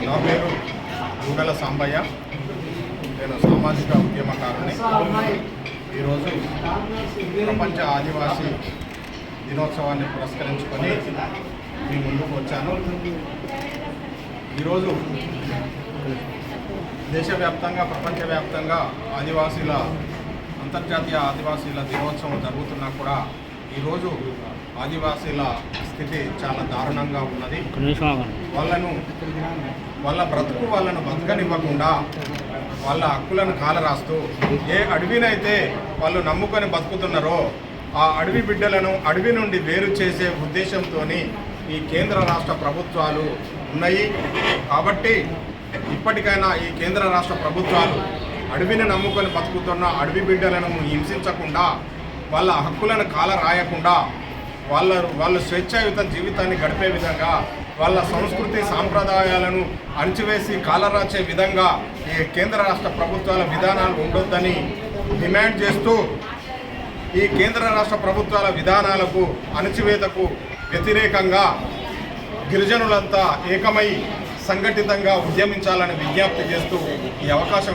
నా పేరు గుండెల సాంబయ్య. నేను సామాజిక ఉద్యమకారుని. ఈరోజు ప్రపంచ ఆదివాసీ దినోత్సవాన్ని పురస్కరించుకొని మీ ముందుకు వచ్చాను. ఈరోజు దేశవ్యాప్తంగా ప్రపంచవ్యాప్తంగా ఆదివాసీల అంతర్జాతీయ ఆదివాసీల దినోత్సవం జరుగుతున్నా కూడా ఈరోజు ఆదివాసీల స్థితి చాలా దారుణంగా ఉన్నది. వాళ్ళను వాళ్ళ బ్రతుకు వాళ్ళను బతకనివ్వకుండా వాళ్ళ హక్కులను కాలరాస్తూ ఏ అడవినైతే వాళ్ళు నమ్ముకొని బతుకుతున్నారో ఆ అడవి బిడ్డలను అడవి నుండి వేరు చేసే ఉద్దేశంతో ఈ కేంద్ర రాష్ట్ర ప్రభుత్వాలు ఉన్నాయి. కాబట్టి ఇప్పటికైనా ఈ కేంద్ర రాష్ట్ర ప్రభుత్వాలు అడవిని నమ్ముకొని బతుకుతున్న అడవి బిడ్డలను హింసించకుండా వాళ్ళ హక్కులను కాల రాయకుండా వాళ్ళ వాళ్ళ స్వేచ్ఛాయుత జీవితాన్ని గడిపే విధంగా వాళ్ళ సంస్కృతి సాంప్రదాయాలను అణచివేసి కాలరాచే విధంగా ఈ కేంద్ర రాష్ట్ర ప్రభుత్వాల విధానాలు ఉండొద్దని డిమాండ్ చేస్తూ ఈ కేంద్ర రాష్ట్ర ప్రభుత్వాల విధానాలకు అణచివేతకు వ్యతిరేకంగా గిరిజనులంతా ఏకమై సంఘటితంగా ఉద్యమించాలని విజ్ఞప్తి చేస్తూ ఈ అవకాశం